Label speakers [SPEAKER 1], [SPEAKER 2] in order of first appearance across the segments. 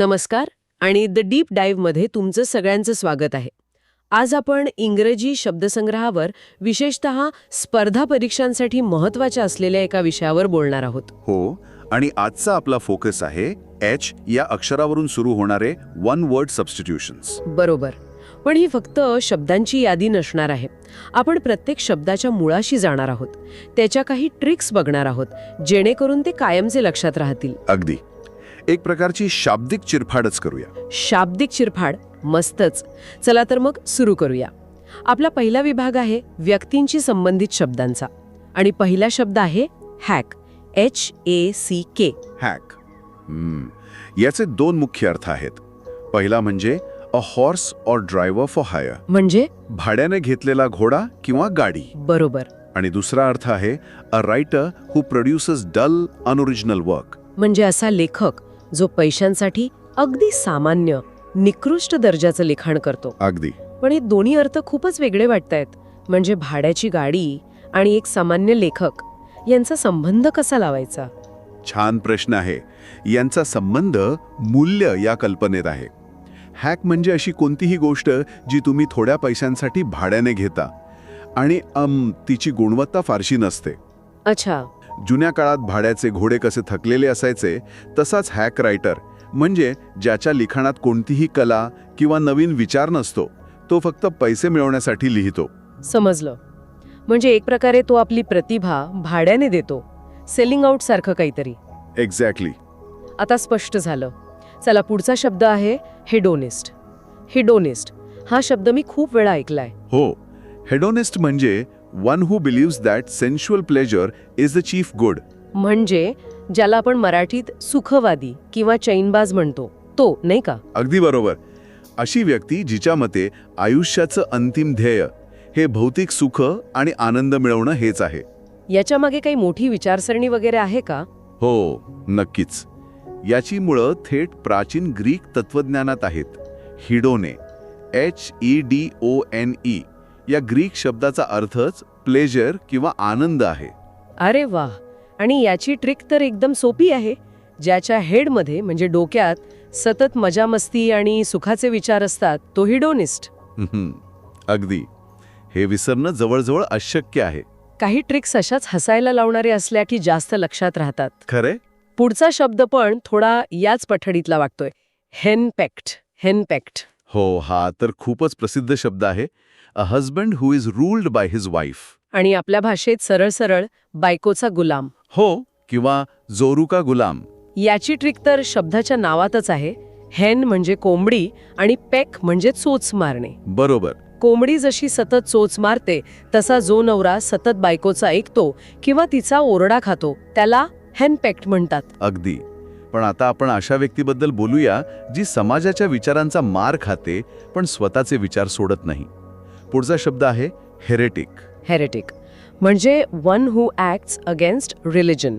[SPEAKER 1] नमस्कार आणि the deep डाईव्हमध्ये तुमचं सगळ्यांचं स्वागत आहे. आज आपण इंग्रजी शब्दसंग्रहावर विशेषत स्पर्धा परीक्षांसाठी महत्त्वाच्या असलेल्या एका विषयावर बोलणार आहोत.
[SPEAKER 2] हो आणि आजचा आपला फोकस आहे एच या अक्षरावरून सुरू होणारे वन वर्ड सबस्टिट्यूशन्स
[SPEAKER 1] बरोबर. पण ही फक्त शब्दांची यादी नसणार आहे. आपण प्रत्येक शब्दाच्या मुळाशी जाणार आहोत. त्याच्या काही ट्रिक्स बघणार आहोत जेणेकरून ते कायमचे लक्षात राहतील.
[SPEAKER 2] अगदी. एक प्रकारची शाब्दिक चिरफाडच करूया.
[SPEAKER 1] शाब्दिक चिरफाड? मस्तच. चला तर मग सुरू करूया. आपला पहिला विभाग आहे व्यक्तींशी संबंधित शब्दांचा. आणि पहिला शब्द आहे hack. H A C K
[SPEAKER 2] hack. याचे दोन मुख्य अर्थ आहेत. पहिला म्हणजे a horse or driver for hire
[SPEAKER 1] म्हणजे?
[SPEAKER 2] भाड्याने घेतलेला घोडा किंवा गाडी.
[SPEAKER 1] बरोबर.
[SPEAKER 2] आणि दुसरा अर्थ आहे a writer who produces dull unoriginal work
[SPEAKER 1] म्हणजे असा लेखक जो पैशांसाठी अगदी सामान्य निकृष्ट दर्जाचं लिखाण करतो.
[SPEAKER 2] अगदी.
[SPEAKER 1] पण हे दोन्ही अर्थ खूपच वेगळे वाटतायत. म्हणजे भाड्याची गाडी आणि एक सामान्य लेखक यांचा संबंध कसा लावायचा?
[SPEAKER 2] छान प्रश्न आहे. यांचा संबंध मूल्य या कल्पनेत आहे. हॅक म्हणजे अशी कोणतीही गोष्ट जी तुम्ही थोड्या पैशांसाठी भाड्याने घेता आणि अम तिची गुणवत्ता फारशी नसते.
[SPEAKER 1] अच्छा.
[SPEAKER 2] जुन्या काळात भाड्याचे घोडे कसे थकलेले असायचे तसाच हॅक रायटर म्हणजे ज्याच्या लिखाणात कोणतीही कला किंवा नवीन विचार नसतो तो फक्त पैसे मिळवण्यासाठी लिहितो.
[SPEAKER 1] समजलं. म्हणजे एक प्रकारे तो आपली प्रतिभा भाड्याने देतो सेलिंग आउट सारखं काहीतरी.
[SPEAKER 2] एक्झॅक्टली
[SPEAKER 1] आता स्पष्ट झालं. चला पुढचा शब्द आहे हेडोनिस्ट हिडोनिस्ट हा शब्द मी खूप वेळा ऐकलाय.
[SPEAKER 2] हो. हेडोनिस्ट म्हणजे one who believes that sensual pleasure is the chief good
[SPEAKER 1] म्हणजे ज्याला आपण मराठीत सुखवादी किंवा चैनबाज म्हणतो तो नाही का?
[SPEAKER 2] अगदी बरोबर. अशी व्यक्ती जिच्या मते आयुष्याचं अंतिम ध्येय हे भौतिक सुख आणि आनंद मिळवणं हेच आहे.
[SPEAKER 1] याच्या मागे काही मोठी विचारसरणी वगैरे आहे का?
[SPEAKER 2] हो नक्कीच. याची मुळं थेट प्राचीन ग्रीक तत्वज्ञानात आहेत. हिडोने H E D O N E या ग्रीक शब्दाचा अर्थच प्लेजर किंवा आनंद आहे.
[SPEAKER 1] अरे वा. आणि याची ट्रिक तर एकदम सोपी आहे ज्याच्या हेडमध्ये म्हणजे डोक्यात सतत मजामस्ती आणि सुखाचे विचार असतात तो हिडोनिस्ट
[SPEAKER 2] अगदी. हे विसरणं जवळजवळ अशक्य आहे.
[SPEAKER 1] काही ट्रिक्स अशाच हसायला लावणारे असल्या की जास्त लक्षात राहतात.
[SPEAKER 2] खरे
[SPEAKER 1] पुढचा शब्द पण थोडा याच पठडीतला वाटतोय. हेनपॅक्ट हेनपॅक्ट
[SPEAKER 2] हो हा तर खूपच प्रसिद्ध शब्द आहे. A husband who is ruled by his wife
[SPEAKER 1] आणि आपल्या भाषेत सरळ सरळ बायकोचा गुलाम.
[SPEAKER 2] हो किंवा जोरू का गुलाम.
[SPEAKER 1] याची ट्रिक तर शब्दाच्या नावातच आहे. हेन म्हणजे कोंबडी आणि पेक म्हणजे चोच मारणे.
[SPEAKER 2] बरोबर.
[SPEAKER 1] कोंबडी जशी सतत चोच मारते तसा जो नवरा सतत बायकोचा ऐकतो किंवा तिचा ओरडा खातो त्याला हेनपॅक्ट म्हणतात.
[SPEAKER 2] अगदी. पण आता आपण अशा व्यक्तीबद्दल बोलूया जी समाजाच्या विचारांचा मार खाते पण स्वतःचे विचार सोडत नाही. पुढचा शब्द आहे हेरेटिक
[SPEAKER 1] हेरेटिक म्हणजे one who acts against religion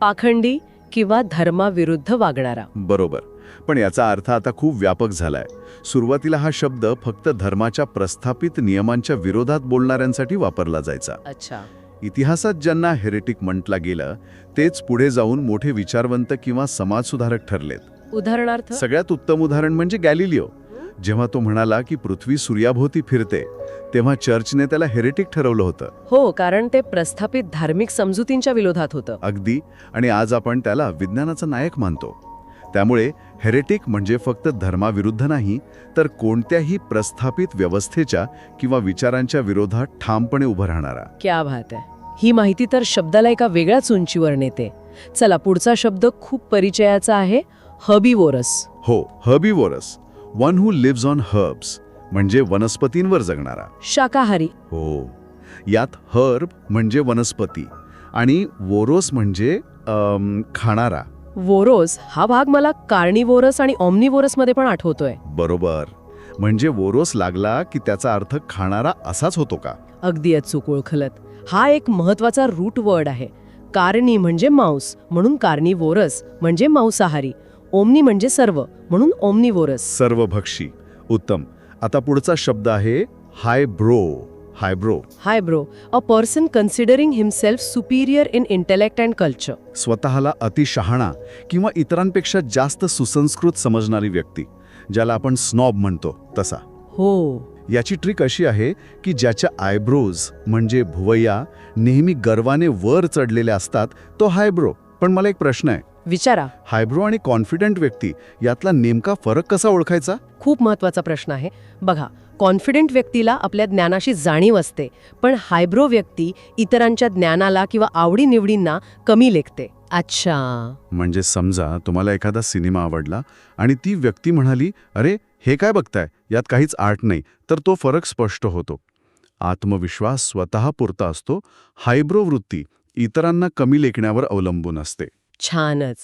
[SPEAKER 1] पाखंडी किंवा धर्माविरुद्ध वागणारा.
[SPEAKER 2] बरोबर. पण याचा अर्थ आता खूप व्यापक झालाय. सुरुवातीला हा शब्द फक्त धर्माच्या प्रस्थापित नियमांच्या विरोधात बोलणाऱ्यांसाठी वापरला जायचा.
[SPEAKER 1] अच्छा.
[SPEAKER 2] इतिहासात ज्यांना हेरेटिक म्हटला गेलं तेच पुढे जाऊन मोठे विचारवंत किंवा समाजसुधारक ठरलेत.
[SPEAKER 1] उदाहरणार्थ?
[SPEAKER 2] सगळ्यात उत्तम उदाहरण म्हणजे गॅलिलिओ. जेव्हा तो म्हणाला की पृथ्वी सूर्याभोवती फिरते तेव्हा चर्चने त्याला हेरेटिक ठरवलं होतं.
[SPEAKER 1] हो कारण ते प्रस्थापित धार्मिक समजुतींच्या विरोधात होतं.
[SPEAKER 2] अगदी. आणि आज आपण त्याला विज्ञानाचा नायक मानतो. त्यामुळे हेरेटिक म्हणजे फक्त धर्माविरुद्ध नाही तर कोणत्याही प्रस्थापित व्यवस्थेच्या किंवा विचारांच्या विरोधात ठामपणे उभं राहणारा.
[SPEAKER 1] क्या बात आहे ही माहिती तर शब्दाला एका वेगळ्याच उंचीवर नेते. चला पुढचा शब्द खूप परिचयाचा आहे हबीवोरस
[SPEAKER 2] हो herbivorous. One who lives on herbs म्हणजे वनस्पतींवर जगणारा.
[SPEAKER 1] शाकाहारी.
[SPEAKER 2] हो. यात हर्ब म्हणजे वनस्पती आणि वोरोस म्हणजे खाणारा.
[SPEAKER 1] वोरोस हा भाग मला कार्निवोरस आणि ऑमनिवोरसमध्ये पण आठवतोय.
[SPEAKER 2] बरोबर. म्हणजे वोरोस लागला की त्याचा अर्थ खाणारा असाच होतो का?
[SPEAKER 1] अगदी अचूक ओळखलत. हा एक महत्त्वाचा रूट वर्ड आहे. कार्नी म्हणजे मांस म्हणून कार्निवोरस म्हणजे मांसाहारी. ओमनी म्हणजे सर्व म्हणून ओमनिवोरस.
[SPEAKER 2] सर्वभक्षी. उत्तम. आता पुढचा शब्द आहे high brow highbrow
[SPEAKER 1] high brow a person considering himself superior in intellect and culture
[SPEAKER 2] स्वतःला अतिशहाणा किंवा इतरांपेक्षा जास्त सुसंस्कृत समजणारी व्यक्ती ज्याला आपण स्नॉब म्हणतो तसा.
[SPEAKER 1] हो.
[SPEAKER 2] याची ट्रिक अशी आहे की ज्याच्या आयब्रोज म्हणजे भुवया नेहमी गर्वाने वर चढलेल्या असतात तो हायब्रो पण मला एक प्रश्न आहे.
[SPEAKER 1] विचारा.
[SPEAKER 2] हायब्रो आणि कॉन्फिडंट व्यक्ती यातला नेमका फरक कसा ओळखायचा?
[SPEAKER 1] खूप महत्त्वाचा प्रश्न आहे. बघा कॉन्फिडेंट व्यक्तीला आपल्या ज्ञानाशी जाणीव असते पण हायब्रो व्यक्ती इतरांच्या ज्ञानाला किंवा आवडीनिवडींना कमी लेखते. अच्छा.
[SPEAKER 2] म्हणजे समजा तुम्हाला एखादा सिनेमा आवडला आणि ती व्यक्ती म्हणाली अरे हे काय बघताय? यात काहीच आर्ट नाही. तर तो फरक स्पष्ट होतो. आत्मविश्वास स्वतःपुरता असतो. हायब्रो वृत्ती इतरांना कमी लेखण्यावर अवलंबून असते.
[SPEAKER 1] छानच.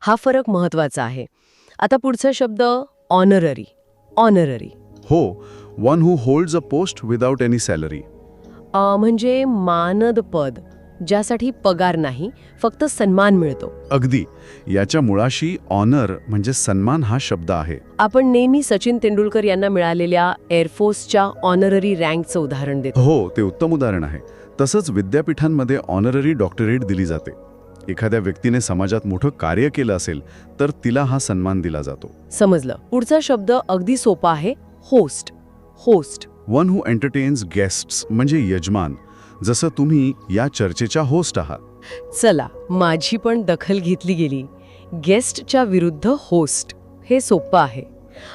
[SPEAKER 1] हा फरक महत्त्वाचा आहे. आता पुढचा शब्द ऑनररी. ऑनररी.
[SPEAKER 2] हो one who holds a post without any salary
[SPEAKER 1] म्हणजे मानद पद ज्यासाठी पगार नाही फक्त सन्मान मिळतो.
[SPEAKER 2] अगदी. याच्या मुळाशी ऑनर म्हणजे सन्मान हा शब्द आहे.
[SPEAKER 1] आपण नेहमी सचिन तेंडुलकर यांना मिळालेल्या एअरफोर्सच्या ऑनररी रँकचं उदाहरण देतो.
[SPEAKER 2] हो ते उत्तम उदाहरण आहे. तसंच विद्यापीठांमध्ये ऑनररी डॉक्टरेट दिली जाते. एखाद्या व्यक्तीने समाजात मोठं कार्य केलं असेल तर तिला हा सन्मान दिला जातो.
[SPEAKER 1] समजलं. पुढचा शब्द अगदी सोपा आहे. Host host.
[SPEAKER 2] One who entertains guests म्हणजे यजमान जसं तुम्ही या चर्चेच्या होस्ट आहात.
[SPEAKER 1] चला माझी पण दखल घेतली गेली. गेस्टच्या विरुद्ध होस्ट हे सोपं आहे.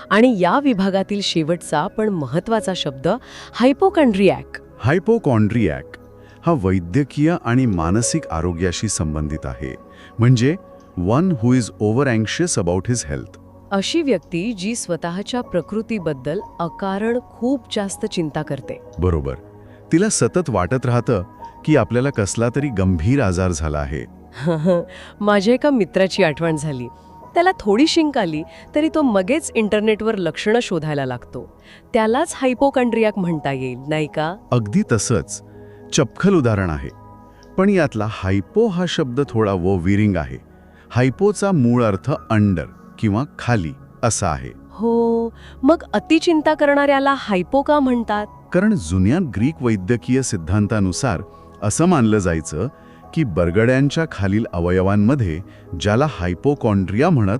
[SPEAKER 1] आणि या विभागातील शेवटचा पण महत्त्वाचा शब्द हायपोकंड्रियॅक
[SPEAKER 2] हायपोकॉन्ड्रियॅक हा वैद्यकीय आणि मानसिक आरोग्याशी संबंधित आहे. म्हणजे वन हू इज ओव्हर अँशियस अबाउट हिज हेल्थ
[SPEAKER 1] अशी व्यक्ती जी स्वतःच्या प्रकृतीबद्दल अकारण खूप जास्त चिंता करते.
[SPEAKER 2] बरोबर. तिला सतत वाटत राहतं की आपल्याला कसला तरी गंभीर आजार झाला आहे.
[SPEAKER 1] माझ्या एका मित्राची आठवण झाली. त्याला थोडी शिंक आली तरी तो मगेच इंटरनेटवर लक्षणं शोधायला लागतो. त्यालाच हायपोकंड्रियाक म्हणता येईल नाही का?
[SPEAKER 2] अगदी तसंच. चपखल उदाहरण आहे. पण यातला हायपो हा शब्द थोडा व विरिंग आहे. हायपोचा मूळ अर्थ अंडर. किंवा खाली असा आहे.
[SPEAKER 1] हो मग अतिचिंता करणाऱ्याला हायपो का म्हणतात?
[SPEAKER 2] कारण जुन्या ग्रीक वैद्यकीय सिद्धांतानुसार असं मानलं जायचं की बरगड्यांच्या खालील अवयवांमध्ये ज्याला हायपोकॉन्ड्रिया म्हणत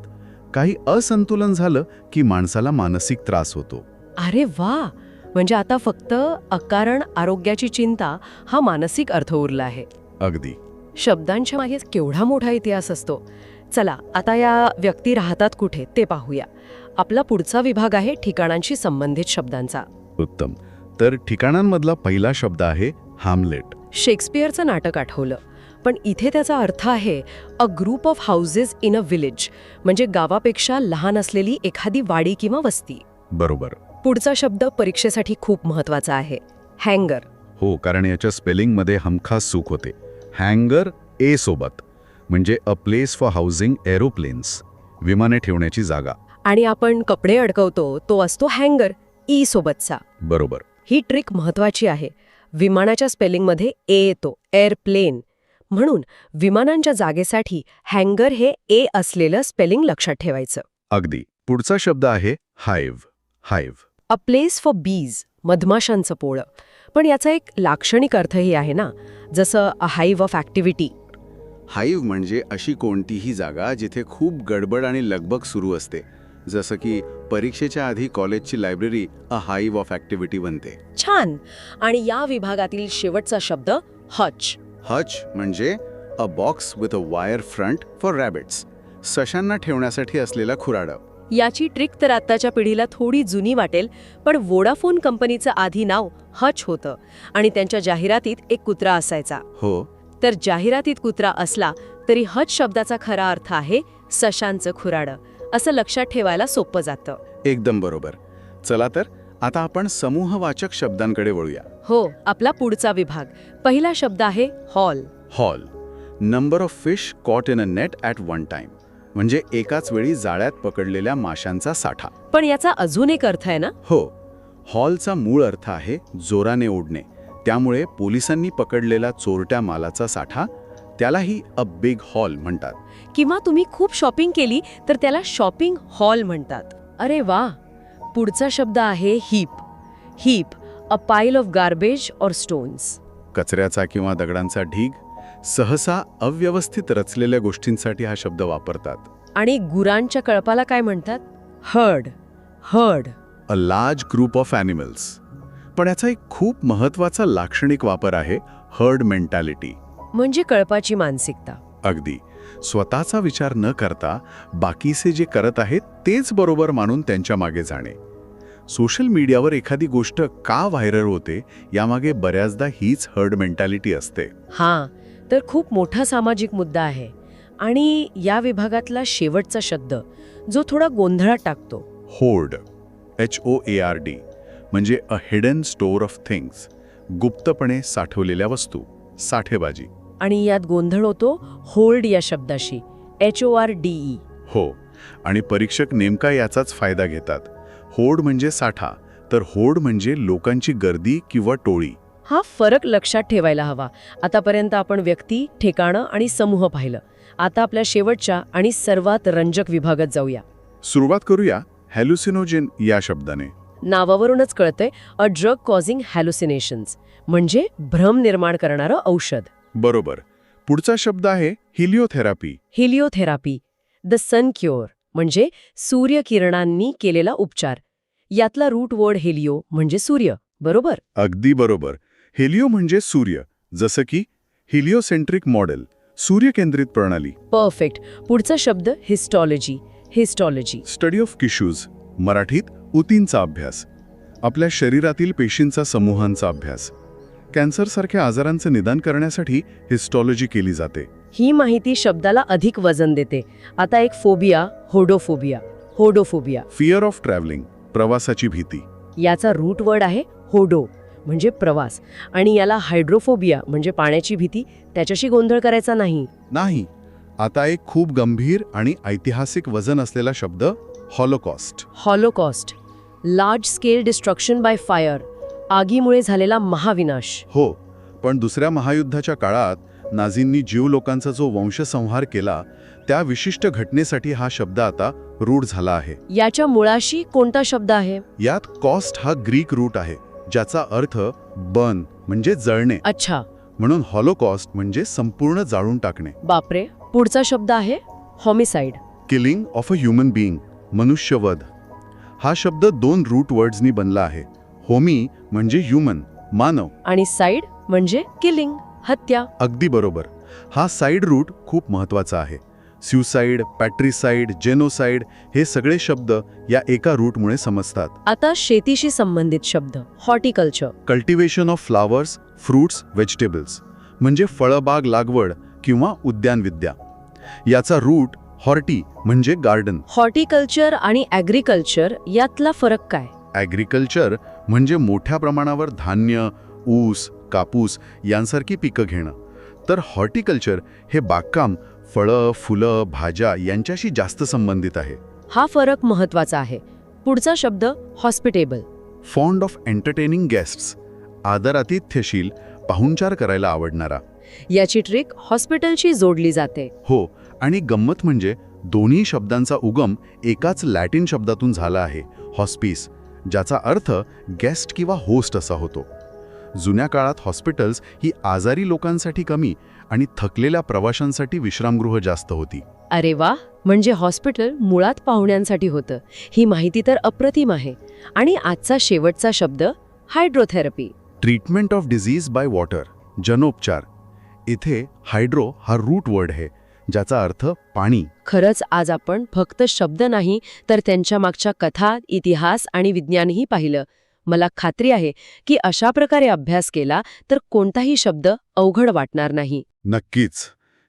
[SPEAKER 2] काही असंतुलन झालं की माणसाला मानसिक त्रास होतो.
[SPEAKER 1] अरे वा! म्हणजे आता फक्त अकारण आरोग्याची चिंता हा मानसिक अर्थ उरला आहे.
[SPEAKER 2] अगदी.
[SPEAKER 1] शब्दांच्या मागे केवढा मोठा इतिहास असतो. चला आता या व्यक्ती राहतात कुठे ते पाहूया. आपला पुढचा विभाग आहे ठिकाणांशी संबंधित शब्दांचा.
[SPEAKER 2] उत्तम. तर ठिकाणांमधला पहिला शब्द आहे हामलेट
[SPEAKER 1] शेक्सपियरचं नाटक आठवलं. पण इथे त्याचा अर्थ आहे a group of houses in a village म्हणजे गावापेक्षा लहान असलेली एखादी वाडी किंवा वस्ती.
[SPEAKER 2] बरोबर.
[SPEAKER 1] पुढचा शब्द परीक्षेसाठी खूप महत्त्वाचा आहे. हँगर
[SPEAKER 2] हो कारण याच्या स्पेलिंगमध्ये हमखास चूक होते. हँगर ए सोबत. म्हणजे a place for housing aeroplanes विमाने ठेवण्याची जागा.
[SPEAKER 1] आणि आपण कपडे अडकवतो तो असतो हँगर ई सोबतचा.
[SPEAKER 2] बरोबर.
[SPEAKER 1] ही ट्रिक महत्वाची आहे. विमानाच्या स्पेलिंगमध्ये ए येतो एअरप्लेन म्हणून विमानांच्या जागेसाठी हँगर हे ए असलेलं स्पेलिंग लक्षात ठेवायचं.
[SPEAKER 2] अगदी. पुढचा शब्द आहे हायव्ह हायव्ह
[SPEAKER 1] अ प्लेस फॉर बीज मधमाशांचं पोळं. पण याचा एक लाक्षणिक अर्थही आहे ना. जसं a hive of activity
[SPEAKER 2] hive म्हणजे अशी कोणतीही जागा जिथे खूप गडबड आणि लगबग सुरू असते जसं की परीक्षेच्या आधी कॉलेजची library a hive of activity बनते.
[SPEAKER 1] छान! आणि या विभागातील शेवटचा शब्द हच.
[SPEAKER 2] हच म्हणजे a box with a wire front for rabbits सशांना ठेवण्यासाठी असलेला खुराडं.
[SPEAKER 1] याची ट्रिक तर आत्ताच्या पिढीला थोडी जुनी वाटेल पण वोडाफोन कंपनीचं आधी नाव हच होतं आणि त्यांच्या जाहिरातीत एक कुत्रा असायचा.
[SPEAKER 2] हो.
[SPEAKER 1] तर जाहिरातीत कुत्रा असला तरी हज शब्दाचा खरा अर्थ आहे सशांचं खुराडं. असं लक्षात ठेवायला सोपं जातं.
[SPEAKER 2] एकदम बरोबर. चला तर आता आपण समूहवाचक शब्दांकडे वळूया.
[SPEAKER 1] हो आपला पुढचा विभाग. पहिला शब्द आहे haul.
[SPEAKER 2] Haul. Number of fish caught in a net at one time. म्हणजे एकाच वेळी जाळ्यात पकडलेल्या माशांचा साठा.
[SPEAKER 1] पण याचा अजून एक अर्थ आहे ना?
[SPEAKER 2] हो. हॉलचा मूळ अर्थ आहे जोराने ओढणे. त्यामुळे पोलिसांनी पकडलेला चोरट्या मालाचा साठा त्यालाही अ बिग हॉल म्हणतात.
[SPEAKER 1] किंवा तुम्ही खूप शॉपिंग केली तर त्याला शॉपिंग हॉल म्हणतात. अरे वा! पुढचा शब्द आहे हीप हीप अ पाईल ऑफ गार्बेज ऑर स्टोन्स
[SPEAKER 2] कचऱ्याचा किंवा दगडांचा ढीग सहसा अव्यवस्थित रचलेल्या गोष्टींसाठी हा शब्द वापरतात.
[SPEAKER 1] आणि गुरांच्या कळपाला काय म्हणतात? Herd herd
[SPEAKER 2] a large group of animals पण याचा एक खूप महत्त्वाचा लाक्षणिक वापर आहे हर्ड मेंटॅलिटी
[SPEAKER 1] म्हणजे कळपाची मानसिकता.
[SPEAKER 2] अगदी. स्वतःचा विचार न करता बाकीचे जे करत आहेत तेच बरोबर मानून त्यांच्या मागे जाणे. सोशल मीडियावर एखादी गोष्ट का व्हायरल होते यामागे बऱ्याचदा हीच हर्ड मेंटॅलिटी असते.
[SPEAKER 1] हां तर खूप मोठा सामाजिक मुद्दा आहे. आणि या विभागातला शेवटचा शब्द जो थोडा गोंधळात टाकतो.
[SPEAKER 2] Hoard H O A R D म्हणजे a hidden store of things गुप्तपणे साठवलेल्या वस्तू साठेबाजी.
[SPEAKER 1] आणि यात गोंधळ होतो होल्ड या शब्दाशी H O R D E
[SPEAKER 2] हो आणि परीक्षक नेमका याचाच फायदा घेतात. होड म्हणजे साठा तर होड म्हणजे लोकांची गर्दी किंवा टोळी.
[SPEAKER 1] हा फरक लक्षात ठेवायला हवा. आतापर्यंत आपण व्यक्ती ठिकाणं आणि समूह पाहिलं. आता आपल्या शेवटच्या आणि सर्वात रंजक विभागात जाऊया.
[SPEAKER 2] सुरुवात करूया हॅल्युसिनोजेन या शब्दाने.
[SPEAKER 1] नावावरूनच कळतंय अ ड्रग कॉझिंग हॅल्युसिनेशन्स म्हणजे भ्रम निर्माण करणारं औषध.
[SPEAKER 2] बरोबर. पुढचा शब्द आहे हिलिओथेरापी.
[SPEAKER 1] हिलिओथेरापी द सन क्युअर म्हणजे सूर्यकिरणांनी केलेला उपचार. यातला रूट वर्ड हेलिओ म्हणजे सूर्य बरोबर?
[SPEAKER 2] अगदी बरोबर. हेलिओ म्हणजे सूर्य जसं की हिलिओसेंट्रिक मॉडेल सूर्यकेंद्रित प्रणाली.
[SPEAKER 1] परफेक्ट पुढचा शब्द हिस्टॉलॉजी हिस्टॉलॉजी
[SPEAKER 2] स्टडी ऑफ किशूज मराठीत ऊतींचा अभ्यास आपल्या शरीरातील पेशींचा समूहांचा अभ्यास कॅन्सरसारख्या आजारांचं निदान करण्यासाठी हिस्टॉलॉजी केली जाते.
[SPEAKER 1] ही माहिती शब्दाला अधिक वजन देते. आता एक phobia hodophobia hodophobia.
[SPEAKER 2] Fear of travelling प्रवासाची भीती.
[SPEAKER 1] याचा रूट वर्ड आहे होडो म्हणजे प्रवास. आणि याला हायड्रोफोबिया म्हणजे पाण्याची भीती त्याच्याशी गोंधळ करायचा नाही.
[SPEAKER 2] नाही आता एक खूप गंभीर आणि ऐतिहासिक वजन असलेला शब्द holocaust
[SPEAKER 1] holocaust large scale destruction by fire आगीमुळे झालेला महाविनाश.
[SPEAKER 2] हो पण दुसऱ्या महायुद्धाच्या काळात नाझींनी जीव लोकांचा जो वंशसंहार केला त्या विशिष्ट घटनेसाठी हा शब्द आता रूढ झाला आहे.
[SPEAKER 1] याच्या मुळाशी कोणता शब्द आहे?
[SPEAKER 2] यात कॉस्ट हा ग्रीक रूट आहे ज्याचा अर्थ बर्न म्हणजे जळणे.
[SPEAKER 1] अच्छा.
[SPEAKER 2] म्हणून हॉलोकॉस्ट म्हणजे संपूर्ण जाळून टाकणे.
[SPEAKER 1] बापरे पुढचा शब्द आहे homicide
[SPEAKER 2] killing of a human being मनुष्यवध. हा शब्द दोन रूट वर्ड्सनी बनला आहे. होमी म्हणजे ह्युमन मानव.
[SPEAKER 1] आणि साइड म्हणजे किलिंग हत्या.
[SPEAKER 2] अगदी बरोबर. हा साईड रूट खूप महत्त्वाचा आहे. स्युसाईड पॅट्रिसाईड जेनोसाईड हे सगळे शब्द या एका रूटमुळे समजतात.
[SPEAKER 1] आता शेतीशी संबंधित शब्द horticulture
[SPEAKER 2] cultivation of flowers fruits vegetables म्हणजे फळबाग लागवड किंवा उद्यानविद्या. याचा रूट हॉर्टी म्हणजे गार्डन.
[SPEAKER 1] हॉर्टिकल्चर आणि ॲग्रिकल्चर यातला फरक काय?
[SPEAKER 2] ॲग्रिकल्चर म्हणजे मोठ्या प्रमाणावर धान्य ऊस कापूस यांसारखी पिकं घेणं. तर हॉर्टिकल्चर हे बागकाम फळं फुलं भाज्या यांच्याशी जास्त संबंधित आहे.
[SPEAKER 1] हा फरक महत्त्वाचा आहे. पुढचा शब्द hospitable
[SPEAKER 2] fond of entertaining guests आदरातिथ्यशील पाहुणचार करायला आवडणारा.
[SPEAKER 1] याची ट्रिक हॉस्पिटलशी जोडली जाते.
[SPEAKER 2] हो आणि गंमत म्हणजे दोन्ही शब्दांचा उगम एकाच लॅटिन शब्दातून झाला आहे हॉस्पिस ज्याचा अर्थ गेस्ट किंवा होस्ट असा होतो. जुन्या काळात हॉस्पिटल्स ही आजारी लोकांसाठी कमी आणि थकलेल्या प्रवाशांसाठी विश्रामगृह जास्त होती.
[SPEAKER 1] अरे वा! म्हणजे हॉस्पिटल मुळात पाहुण्यांसाठी होतं. ही माहिती तर अप्रतिम आहे. आणि आजचा शेवटचा शब्द hydrotherapy.
[SPEAKER 2] Treatment of disease by water जनोपचार. इथे हायड्रो हा रूट वर्ड आहे. ज्याचा अर्थ पाणी.
[SPEAKER 1] खरंच आज आपण फक्त शब्द नाही तर त्यांच्या मागच्या कथा इतिहास आणि विज्ञानही पाहिलं. मला खात्री आहे की अशा प्रकारे अभ्यास केला तर कोणताही शब्द अवघड वाटणार नाही.
[SPEAKER 2] नक्कीच.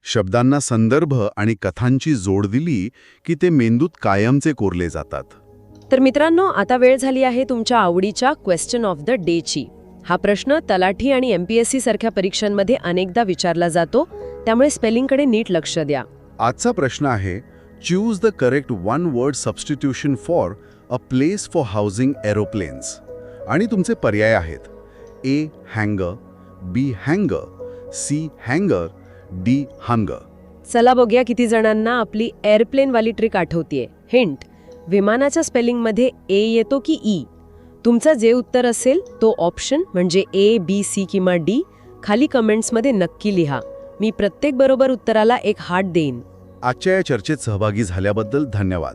[SPEAKER 2] शब्दांना संदर्भ आणि कथांची जोड दिली की ते मेंदूत कायमचे कोरले जातात.
[SPEAKER 1] तर मित्रांनो आता वेळ झाली आहे तुमच्या आवडीच्या क्वेश्चन ऑफ द डेची हा प्रश्न तलाठी आणि एम पी एस सी सारख्या परीक्षांमध्ये अनेकदा विचारला जातो त्यामुळे स्पेलिंगकडे नीट लक्ष द्या.
[SPEAKER 2] आजचा प्रश्न आहे choose the correct one word substitution for a place for housing aeroplanes आणि तुमचे पर्याय आहेत ए हँगर बी हँगर सी हँगर डी हंगर
[SPEAKER 1] चला बघूया किती जणांना आपली एअरप्लेनवाली ट्रिक आठवतीये. हिंट विमानाच्या स्पेलिंगमध्ये ए येतो की ई तुमचं जे उत्तर असेल तो ऑप्शन म्हणजे ए बी सी किंवा डी खाली कमेंट्समध्ये नक्की लिहा. मी प्रत्येक बरोबर उत्तराला एक हार्ट देईन.
[SPEAKER 2] आजच्या या चर्चेत सहभागी झाल्याबद्दल धन्यवाद.